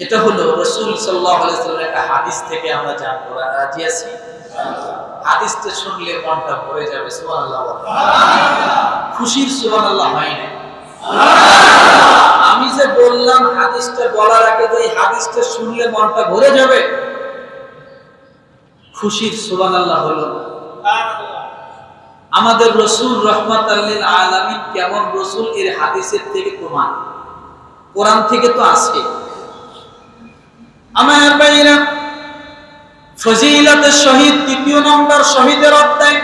এটা হলো রসুল সাল্লাহ আলাইসাল্লামের একটা হাদিস থেকে আমরা জানব। রাজি আছি? হাদিসটা শুনলে মনটা ভরে যাবে সুবান খুশির সুবান আল্লাহ হয় না আমি যে বললাম হাদিসটা বলার আগে যে হাদিসটা শুনলে মনটা ভরে যাবে, খুশির সুবান আল্লাহ হলো আমাদের রসুল রহমত আলমিন কেমন রসুল এর হাদিসের থেকে প্রমাণ? কোরআন থেকে তো আছে। আমার ভাইরা ফজিলতের শহীদ, তৃতীয় নম্বর শহীদের অধ্যায়।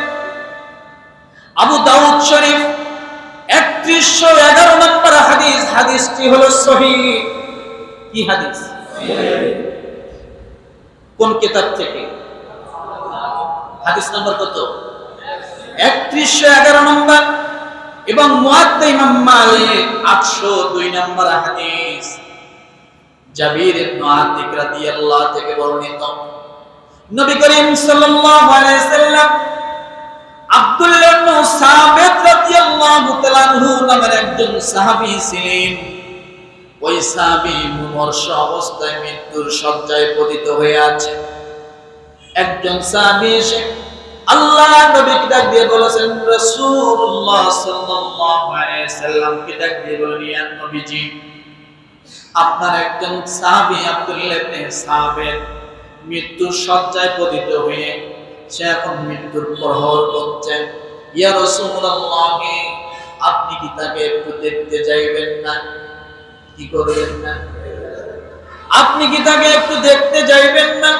আবু দাউদ শরীফ, একত্রিশশো এগারো নম্বর হাদিস। হাদিসটি শহীদ কি হাদিস? কোন কিতাব থেকে? হাদিস নম্বর কত? একত্রিশশো এগারো নম্বর। এবং মুয়াদ্দা ইমাম মালিক আটশো দুই নম্বর হাদিস। জাবির আতিক থেকে বর্ণিত। নবী করিম সাল্লাল্লাহু আলাইহি সাল্লাম আব্দুল্লাহ সাবিত রাদিয়াল্লাহু তাআলা নামের একজন সাহাবী ছিলেন। ওই সাহাবী মুমূর্ষ অবস্থায় মৃত্যুর শয্যায় পতিত হয়ে আছে। একজন সাহাবী এসে আল্লাহ নবীকে ডাক দিয়ে বলেছেন, রাসূলুল্লাহ সাল্লাল্লাহু আলাইহি সাল্লাম কে ডাক দিয়ে বলেন ইয়া নবীজি আপনার একজন সাহাবী আব্দুল্লাহ ইবনে সাবিত মৃত্যুর শয্যায় পতিত হয়ে সে এখন মৃত্যুর প্রহর করছেন ইয়া রাসূলুল্লাহ, আপনি কি তাকে একটু দেখতে যাইবেন না? কি করবেন না? আপনি কি তাকে একটু দেখতে যাইবেন না?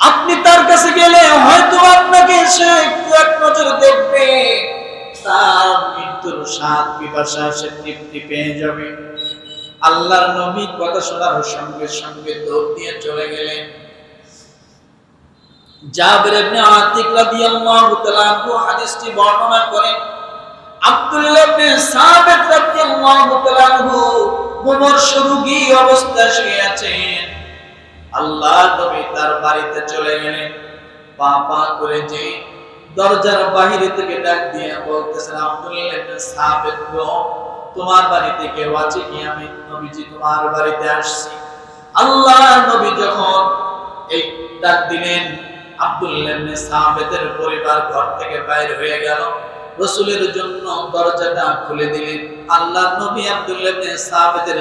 আপনি তার কাছে গেলে হয়তো আপনাকে সে একটু এক নজর দেখবে। তার মৃত্যুর স্বাদ, পিপাসা, সে তৃপ্তি পেয়ে যাবে। আল্লাহর নবী কথা শোনার সঙ্গে সঙ্গে দৌড় দিয়ে চলে গেলেন। জাবির ইবনে আতিক রাদিয়াল্লাহু তাআলা হাদিসটি বর্ণনা করেন, আব্দুল্লাহ ইবনে সাবিত রাদিয়াল্লাহু তাআলা অবস্থায় শুয়ে আছেন। আল্লাহ তার বাড়িতে চলে গেলেন। পা পা করে যে দরজার বাহিরে থেকে ডাক দিয়ে বলতেছেন, আব্দুল্লাহ ইবনে সাবিত তোমার বাড়িতে কেউ আছে কি? আমি নবীজি তোমার বাড়িতে আসছি। আল্লাহ নবী যখন এই ডাক দিলেন পরিবার ঘর থেকে বাইরে হয়ে গেল। রসুলের জন্য দরজাটা খুলে দিলেন। আল্লাহ নবী সাবিতের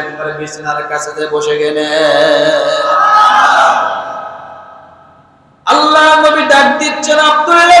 একবার কাছে বসে গেলেন। আল্লাহ নবী ডাক দিচ্ছেন আব্দুল্লাহ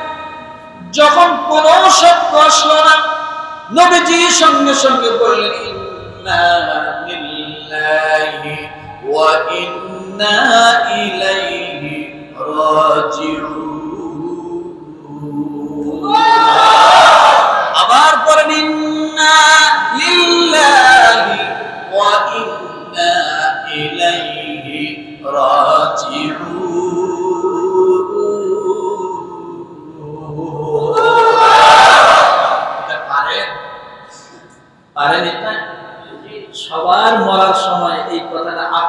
যখন কোন শব্দ আসলো না, নবীজি সঙ্গে সঙ্গে বললেন, ইন্না লিল্লাহি ওয়া ইন্না ইলাইহি রাজিউন।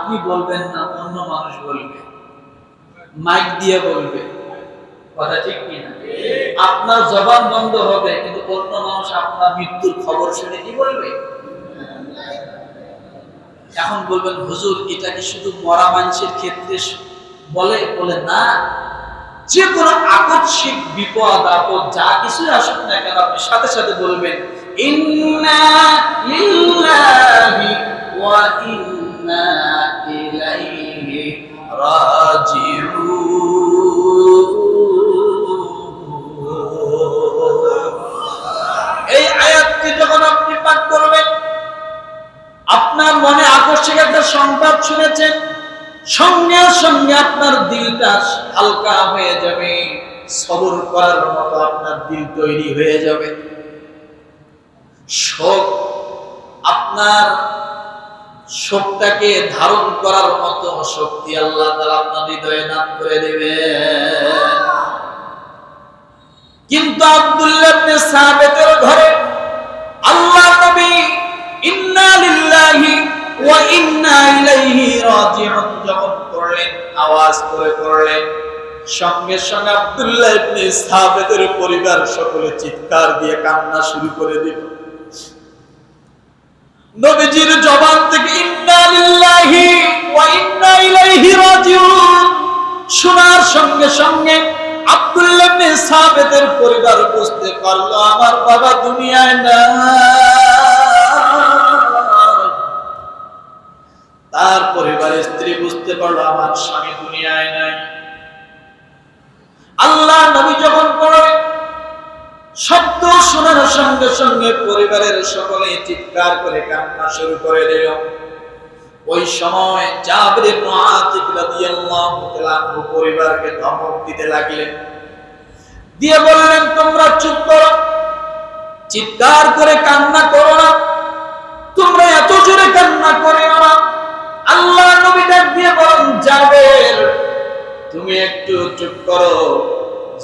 আপনি বলবেন না, অন্য মানুষ বলবে। মাইক দিয়ে বলবে। কথা ঠিক আপনার জবান বন্ধ হবে, কিন্তু অন্য মানুষ আপনার মৃত্যুর খবর শুনে কি বলবে? এখন বলবেন, হুজুর, এটা কি শুধু মরা মানুষের ক্ষেত্রে বলে বলে না। যে কোনো আকস্মিক বিপদ, আপদ, যা কিছুই আসুক না কেন, আপনি সাথে সাথে বলবেন, ইন্না ওয়া ইন্না এই আয়াতটি যখন আপনি পাঠ করবেন, আপনার মনে আকস্মিক একটা সংবাদ শুনেছেন, সঙ্গে সঙ্গে আপনার দিলটা হালকা হয়ে যাবে, সবর করার মতো আপনার দিল তৈরি হয়ে যাবে। শোক আপনার শোকটাকে ধারণ করার মতো শক্তি আল্লাহ তাআলা আপনার হৃদয়ে দান করে দেবে কিন্তু আব্দুল্লাহ ঘরে আল্লাহ নবী ইন্না লিল্লাহি ওয়া ইন্না ইলাইহি রাজিউন যখন আওয়াজ করে সঙ্গে সঙ্গে আব্দুল্লাহ ইবনে পরিবার সকলে চিৎকার দিয়ে কান্না শুরু করে দিল। নবীজির জবান থেকে ইন্না লিল্লাহি ওয়া ইন্না ইলাইহি রাজিউন। শোনার সঙ্গে সঙ্গে আব্দুল্লাহ ইবনে সাবেদের পরিবার বুঝতে পারল, আমার বাবা দুনিয়ায় না তার পরিবারের স্ত্রী বুঝতে পারল, আমার স্বামী দুনিয়ায় নাই। আল্লাহ নবী যখন পড়ে শব্দ শোনার সঙ্গে সঙ্গে পরিবারের সকলে চিৎকার করে কান্না শুরু করে দিল। ওই সময় জাবির পরিবারকে ধমক দিতে লাগলেন। দিয়ে বললেন, তোমরা চুপ করো। চিৎকার করে কান্না করো না। তোমরা এত জোরে কান্না করে না। আল্লাহ নবী দিয়ে বলেন, জাবের, তুমি একটু চুপ করো।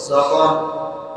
যখন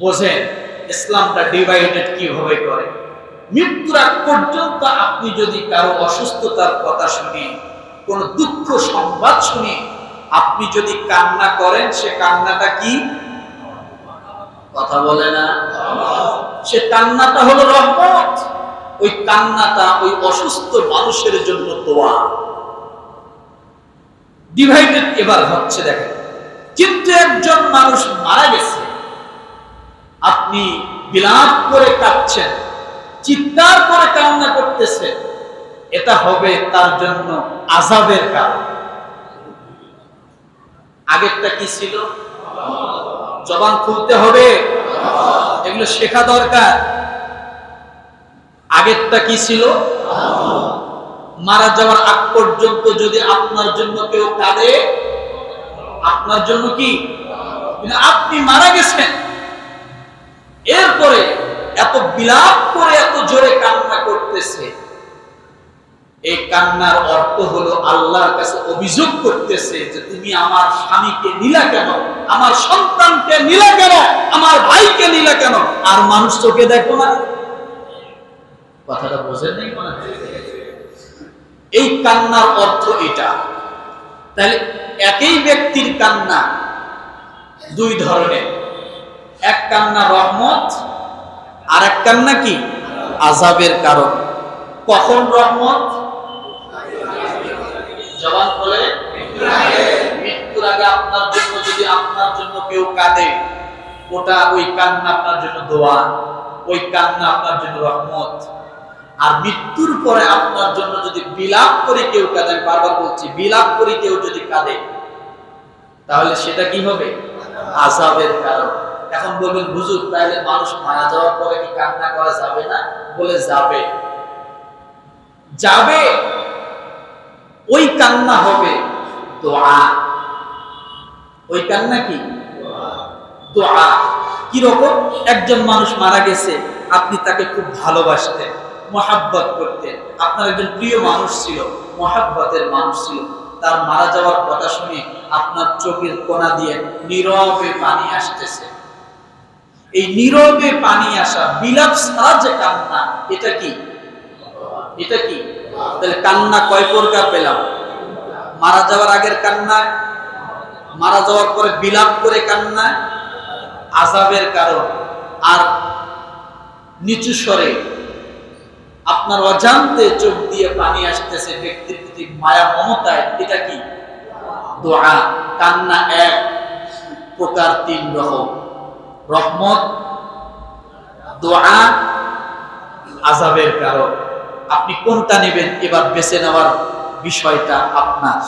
বোঝেন ইসলামটা ডিভাইডেড কীভাবে করে। মৃত্যুর আগ পর্যন্ত আপনি যদি কারও অসুস্থতার কথা শুনে, কোন দুঃখ সংবাদ শুনে, আপনি যদি কান্না করেন, সে কান্নাটা কি? কথা বলে না। সে কান্নাটা হলো রহমত। ওই কান্নাটা ওই অসুস্থ মানুষের জন্য দোয়া। ডিভাইডেড এবার হচ্ছে দেখেন, কিন্তু একজন মানুষ মারা আপনি বিলাপ করে কাঁদছেন, চিৎকার করে কান্না করতেছেন, এটা হবে তার জন্য আজাবের কারণ। আগেরটা কি ছিল? জবান খুলতে হবে। এগুলো শেখা দরকার। আগেরটা কি ছিল? মারা যাওয়ার আগ পর্যন্ত যদি আপনার জন্য কেউ কাঁদে, আপনার জন্য কি? আপনি মারা গেছেন। এরপরে এত বিলাপ করে এত জোরে কান্না করতেছে। এই কান্নার অর্থ হলো আল্লাহর কাছে অভিযোগ করতেছে যে তুমি আমার স্বামীকে নিলা কেন? আমার সন্তানকে নিলা কেন? আমার ভাইকে নিলা কেন? আর মানুষ চোখে দেখো না। কথাটা বোঝে নাই এই কান্নার অর্থ এটা। তাহলে একই ব্যক্তির কান্না দুই ধরনের। এক কান্না রহমত, আর এক কান্না কি? আজাবের কারণ। কখন রহমত? জবান বলে মৃত্যুর আগে আপনার জন্য, যদি আপনার জন্য কেউ কাঁদে, ওটা ওই কান্না আপনার জন্য দোয়া, ওই কান্না আপনার জন্য রহমত। আর মৃত্যুর পরে আপনার জন্য যদি বিলাপ করে কেউ কাঁদে বারবার বলছি, বিলাপ করে কেউ যদি কাঁদে, তাহলে সেটা কি হবে? আজাবের কারণ। এখন বলবেন, হুজুর তাহলে মানুষ মারা যাওয়ার পরে কি কান্না করা যাবে না? বলে, যাবে। যাবে, ওই কান্না হবে, দোয়া। ওই কান্না কি? দোয়া। কি রকম? একজন মানুষ মারা গেছে, আপনি তাকে খুব ভালোবাসতেন, মহাব্বত করতেন। আপনার একজন প্রিয় মানুষ ছিল, মহাব্বতের মানুষ ছিল। তার মারা যাওয়ার কথা শুনে আপনার চোখের কোনা দিয়ে নীরবে পানি আসতেছে। এই নীরবে পানি আসা, বিলাপ ছাড়া যে কান্না, এটা কি? এটা কি? তাহলে কান্না কয় প্রকার পেলাম? মারা যাওয়ার আগের কান্না মারা যাওয়ার পরে বিলাপ করে কান্না আজাবের কারণ, আর নিচু স্বরে আপনার অজান্তে চোখ দিয়ে পানি আসতেছে, ব্যক্তির প্রতি মায়া মমতায়, এটা কি? দোয়া। কান্না এক, প্রকার তিন রকম। রহমত, দোয়া আজাবের কারণ আপনি কোনটা নেবেন? এবার বেছে নেওয়ার বিষয়টা আপনার।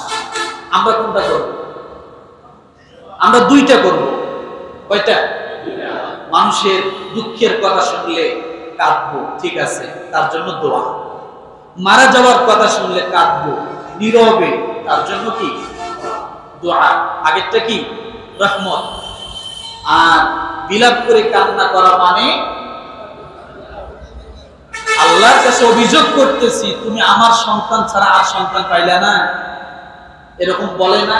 আমরা কোনটা করব? আমরা দুইটা করব। কয়টা? মানুষের দুঃখের কথা শুনলে কাঁদবো, ঠিক আছে, তার জন্য দোয়া। মারা যাওয়ার কথা শুনলে কাঁদবো, নীরবে, তার জন্য কি? দোয়া। আগেরটা কি? রহমত। আর বিলাপ করে কান্না করা মানে? আল্লাহর কাছে অভিযোগ করতেছি, তুমি আমার সন্তান ছাড়া আর সন্তান পাইলে না। এরকম বলে না।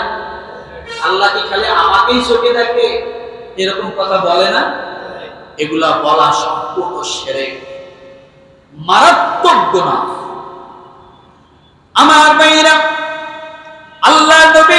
আল্লাহ কি খালি আমাকেই চোখে দেখে এরকম কথা বলে না? এগুলা বলা সম্পূর্ণ সেরে মারাত্মক গুণা আমার ভাইরা আল্লাহ নবী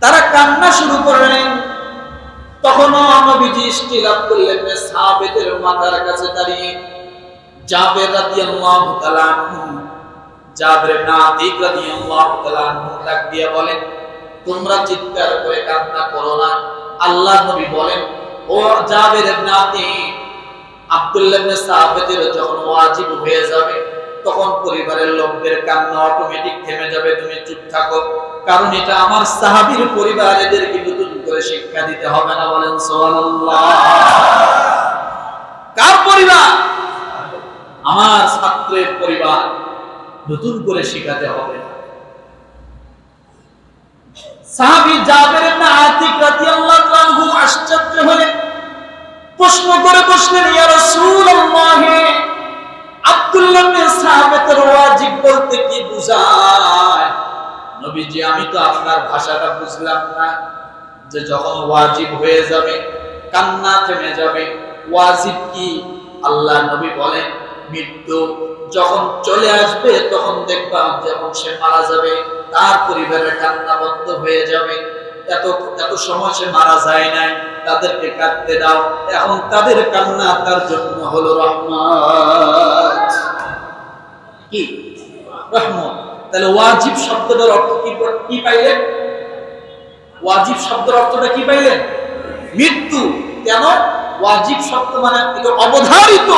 তারা কান্না শুরু করলেন। তখনও নবীজি আপ করলেন সাহাবেদের কাছে দাঁড়িয়ে জাবের রাদিয়াল্লাহু তাআলা জাবের নাতিক রাদিয়াল্লাহু তাআলা বলেন, তোমরা চিৎকার করে কান্না করো না। আল্লাহ নবী বলেন, ও জাবের নাতি, আব্দুল্লাহ ইবনে যখন ওয়াজিব হয়ে যাবে তখন পরিবারের লোকদের কান্না অটোমেটিক থেমে যাবে, তুমি চুপ থাকো। কারণ এটা আমার সাহাবীর পরিবার, এদেরকে নতুন করে শিক্ষা দিতে হবে না বলেন কার পরিবার? আমার ছাত্রের পরিবার, নতুন করে শিখাতে হবে। সাহাবী জাবের ইবনে আতিক রাদিয়াল্লাহু আনহু আশ্চর্য হলেন। প্রশ্ন করে বসলেন, ইয়া রাসূলুল্লাহ! আব্দুল্লাহ ওয়াজিব বলতে কি বুঝায়? নবীজি, আমি তো আপনার ভাষাটা বুঝলাম না যে যখন ওয়াজিব হয়ে যাবে, কান্না থেমে যাবে, ওয়াজিব কি? আল্লাহ নবী বলেন, মৃত্যু যখন চলে আসবে, তখন দেখবা যখন সে মারা যাবে, তার পরিবারের কান্না বন্ধ হয়ে যাবে এত এত সময় সে মারা যায় নাই, তাদেরকে কাঁদতে দাও। এখন তাদের কান্না তার জন্য হলো রহমত। কি? রহমত। তাহলে ওয়াজিব শব্দটার অর্থ কি কি পাইলেন? ওয়াজিব শব্দের অর্থটা কি পাইলেন? মৃত্যু। কেন? ওয়াজিব শব্দ মানে অবধারিত।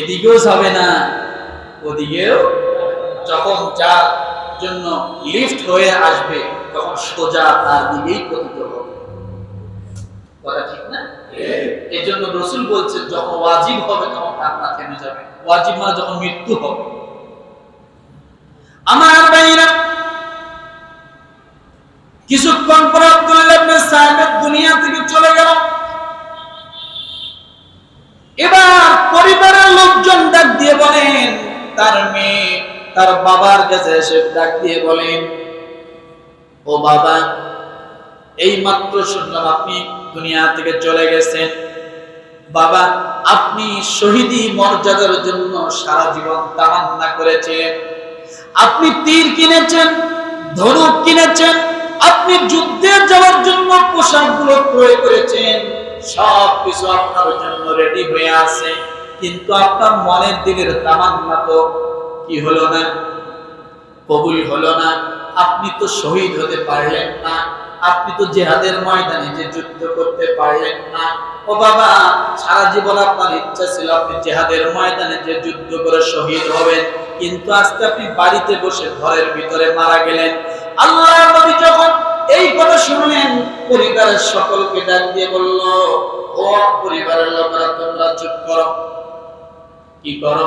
এদিকেও যাবে না, ওদিকেও যখন যার জন্য লিফট হয়ে আসবে তখন সোজা তার দিকেই পতিত হবে। কথা ঠিক না? এই জন্য রসুল বলছেন যখন ওয়াজিব হবে তখন কান্না থেমে যাবে। ওয়াজিব মানে যখন মৃত্যু হবে। আমার ভাইরা কিছুক্ষণ পর আব্দুল্লাহ দুনিয়া থেকে চলে গেল। এবার পরিবারের লোকজন ডাক দিয়ে বলেন তার মেয়ে তার বাবার কাছে এসে ডাক দিয়ে বলেন ও বাবা এই মাত্র শুনলাম আপনি দুনিয়া থেকে চলে গেছেন। বাবা, আপনি শহীদি মর্যাদার জন্য সারা জীবন তামান্না করেছিলেন। আপনি তীর কিনেছেন, ধনুক কিনেছেন, আপনি যুদ্ধে যাওয়ার জন্য পোশাকগুলো ক্রয় করেছেন সব কিছু আপনার জন্য রেডি হয়ে আছে। কিন্তু আপনার মনের দিলের তামান্না তো কি হলো না? কবুল হলো না। আপনি তো শহীদ হতে পারলেন না। আপনি তো জেহাদের ময়দানে যে যুদ্ধ করতে পারলেন না। ও বাবা, সারা জীবন আপনার ইচ্ছা ছিল আপনি জেহাদের ময়দানে যে যুদ্ধ করে শহীদ হবেন। কিন্তু আজকে আপনি বাড়িতে বসে ঘরের ভিতরে মারা গেলেন। আল্লাহ নবী যখন এই কথা শুনলেন, পরিবারের সকলকে ডাক দিয়ে বলল, ও পরিবারের লোকেরা, তোমরা চুপ করো। কি করো?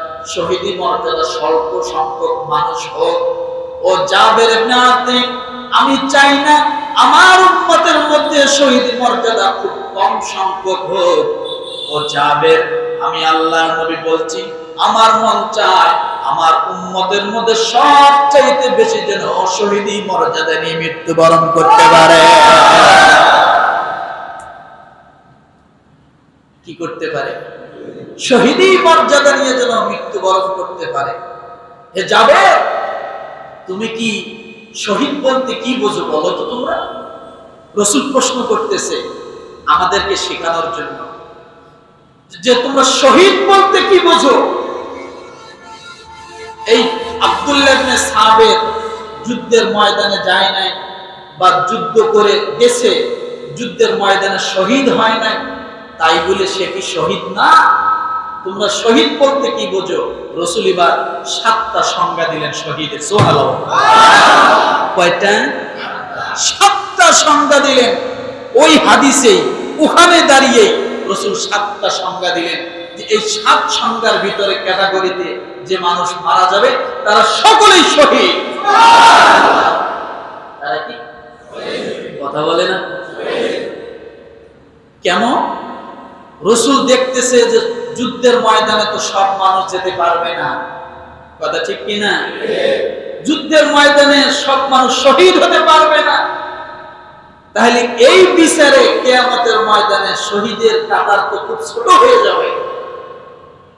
শহীদি মর্যাদা স্বল্প সংখ্যক মানুষ হোক। ও জাবের ইবনে আমি চাই না আমার উম্মতের মধ্যে শহীদ মর্যাদা খুব কম সংখ্যক হোক। ও যাবে আমি আল্লাহর নবী বলছি, আমার মন চায় আমার উম্মতের মধ্যে সবচাইতে বেশি যেন শহীদি মর্যাদা নিয়ে মৃত্যুবরণ করতে পারে। কি করতে পারে? শহীদি মর্যাদা নিয়ে যেন মৃত্যুবরণ করতে পারে। এ যাবে তুমি কি শহীদ বলতে কি বোঝো বলো তো তোমরা? রসুল প্রশ্ন করতেছে, আমাদেরকে শেখানোর জন্য। যে তোমরা শহীদ বলতে কি বোঝো? এই আব্দুল্লাহ সাবের যুদ্ধের ময়দানে যায় নাই বা যুদ্ধ করে গেছে, যুদ্ধের ময়দানে শহীদ হয় নাই। তাই বলে সে কি শহীদ না? তোমরা শহীদ বলতে কি বোঝো? রসুল এবার সাতটা সংজ্ঞা দিলেন শহীদের সোহাল কয়টা? সাতটা সংজ্ঞা দিলেন। ওই হাদিসেই, ওখানে দাঁড়িয়ে রসুল সাতটা সংজ্ঞা দিলেন যে এই সাত সংজ্ঞার ভিতরে ক্যাটাগরিতে যে মানুষ মারা যাবে, তারা সকলেই শহীদ। তারা কি? কথা বলে না? কেমন রসুল দেখতেছে যে যুদ্ধের ময়দানে তো সব মানুষ যেতে পারবে না। কথা ঠিক কিনা? যুদ্ধের ময়দানে সব মানুষ শহীদ হতে পারবে না। তাহলে এই বিচারে কেয়ামতের ময়দানে শহীদের কাতার তো খুব ছোট হয়ে যাবে,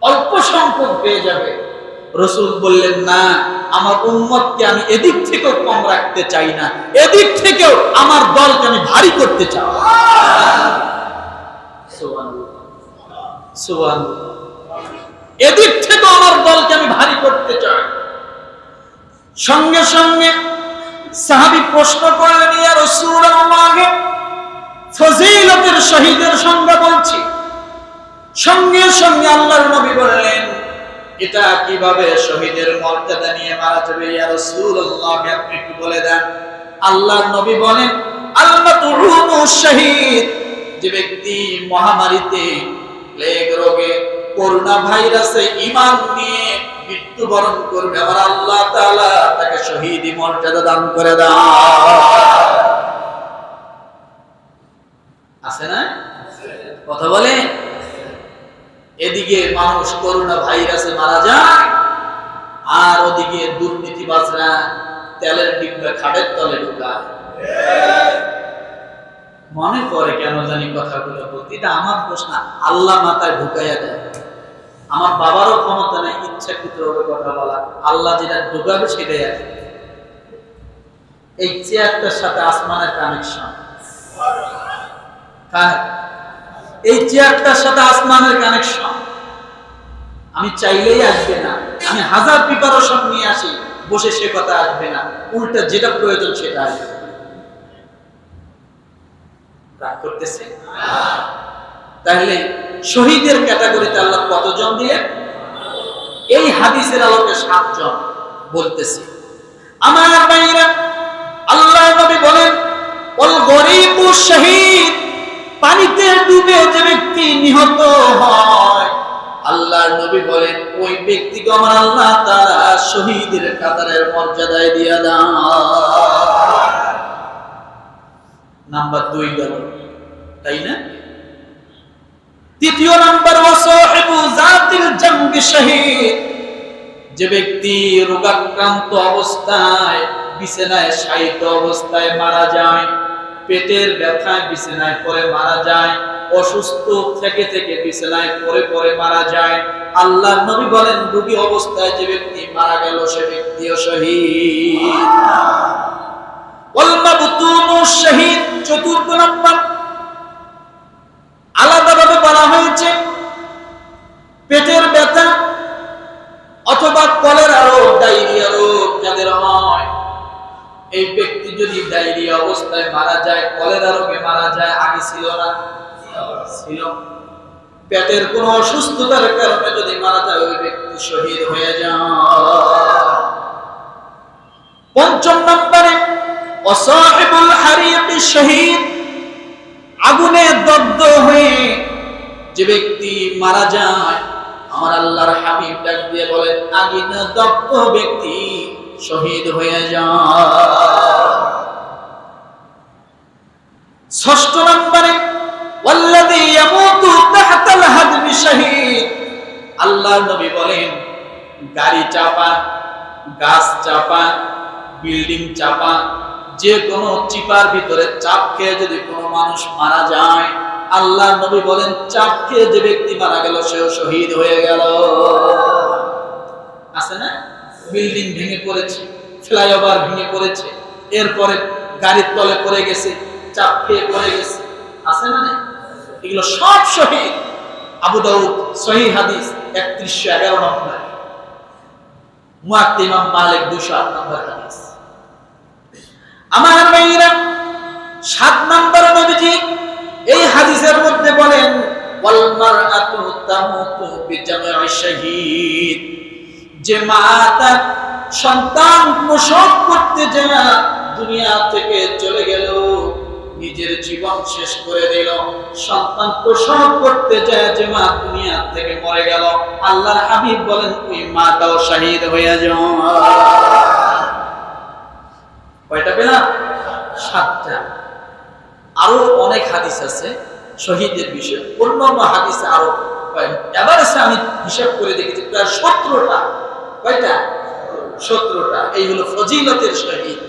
অল্প সংখ্যক হয়ে যাবে। রসুল বললেন, না, আমার উম্মতকে আমি এদিক থেকেও কম রাখতে চাই না। এদিক থেকেও আমার দলকে আমি ভারী করতে চাই। এদিক থেকে আমার দলকে আমি ভারী করতে চাই। সঙ্গে সঙ্গে সাহাবি প্রশ্ন করলেন ফজিলতের শহীদের বলছি। সঙ্গে সঙ্গে আল্লাহর নবী বললেন, এটা কীভাবে শহীদের মর্যাদা নিয়ে মারা যাবে? আপনি একটু বলে দেন। আল্লাহর নবী বলেন আলমাতুহু শহীদ, যে ব্যক্তি মহামারীতে প্লেগ রোগে করোনা ভাইরাসে ইমান নিয়ে মৃত্যুবরণ করবে। আবার আল্লাহ তাআলা তাকে মর্যাদা দান করে দাও। আছে না? কথা বলে? এদিকে মানুষ করোনা ভাইরাসে মারা যায়, আর ওদিকে দুর্নীতিবাজরা তেলের খাটের তলে ঢুকায়। মনে করে কেন জানি কথাগুলো বলতে। এটা আমার প্রশ্ন। আল্লাহ মাথায় ঢুকাইয়া দেয়। আমার বাবারও ক্ষমতা নেই, ইচ্ছাকৃত ভাবে কথা বলা আল্লাহ যেটা ঢুকাবে সেটাই আছে এই চেয়ারটার সাথে আসমানের কানেকশন এই চেয়ারটার সাথে আসমানের কানেকশন আমি চাইলেই আসবে না। আমি হাজার প্রিপারেশন নিয়ে আসি, বসে সে কথা আসবে না। উল্টা যেটা প্রয়োজন সেটা আসবে। রাগ করতেছে? তাহলে শহীদের ক্যাটাগরিতে আল্লাহ কতজন দিলেন? এই হাদিসের আলোকে সাতজন বলতেছি। আমার ভাইরা আল্লাহ নবী বলেন, ওল গরিব শহীদ পানিতে ডুবে যে ব্যক্তি নিহত হয়। আল্লাহর নবী বলেন, ওই ব্যক্তিকে আমার আল্লাহ তারা শহীদের কাতারের মর্যাদায় দিয়া দান। নাম্বার দুই গেল তাই না? তৃতীয় নাম্বার জাতিল জামবি শহীদ যে ব্যক্তি রোগাক্রান্ত অবস্থায়, বিছানায় শায়িত অবস্থায় মারা যায়, পেটের ব্যথায় বিছানায় পরে মারা যায়, অসুস্থ থেকে থেকে বিছানায় পরে পরে মারা যায় আল্লাহ নবী বলেন, রোগী অবস্থায় যে ব্যক্তি মারা গেল, সে ব্যক্তিও শহীদ। আলাদাভাবে বলা হয়েছে, পেটের ব্যথা অথবা কলেরা রোগ ডায়রিয়া রোগ যাদের হয়। এই ব্যক্তি যদি ডায়রিয়া অবস্থায় মারা যায়, কলেরা রোগে মারা যায়, আগে ছিল না, ছিল। পেটের কোন অসুস্থতার কারণে যদি মারা যায়, ওই ব্যক্তি শহীদ হয়ে যায়। পঞ্চম নম্বরে অসাহিবুল হারিয়াতি শহীদ আগুনে দগ্ধ হয়ে যে ব্যক্তি মারা যায়, আমার আল্লাহর হাবিব ডাক দিয়ে বলেন আগে দগ্ধ ব্যক্তি শহীদ হয়ে যায়। ষষ্ঠ নম্বরে, ওয়াল্লাযী ইয়ামুতু তাহতাল হাদমি শাহীদ। আল্লাহর নবী বলেন, গাড়ি চাপা, গাছ চাপা, বিল্ডিং চাপা যে কোনো চিপার ভিতরে চাপ খেয়ে যদি কোনো মানুষ মারা যায় আল্লাহ নবী বলেন, চাপ খেয়ে যে ব্যক্তি মারা গেল, সেও শহীদ হয়ে গেল। আছে না? বিল্ডিং ভেঙে পড়েছে, ফ্লাইওভার ভেঙে পড়েছে, এরপরে গাড়ির তলে পড়ে গেছে, চাপ খেয়ে পড়ে গেছে। আছে না? এগুলো সব শহীদ। আবু দাউদ, সহি হাদিস, একত্রিশশো এগারো নম্বর। মুয়াক্ত মালিক দুশো আট নম্বর হাদিস। আমার ভাইরা সাত নম্বর নবীজি এই হাদিসের মধ্যে বলেন যে মা তার সন্তান প্রসব করতে যায় দুনিয়া থেকে চলে গেল, নিজের জীবন শেষ করে দিল। সন্তান প্রসব করতে যায় যে মা দুনিয়া থেকে মরে গেল। আল্লাহর হাবিব বলেন, ওই মাটাও শাহিদ হয়ে যাও। কয়টা পেলাম? সাতটা। আরও অনেক হাদিস আছে শহীদের বিষয়ে। অন্যান্য হাদিসে আরও এবার এসে আমি হিসাব করে দেখেছি, প্রায় সতেরোটা। কয়টা? সতেরোটা। এই হলো ফজিলতের শহীদ।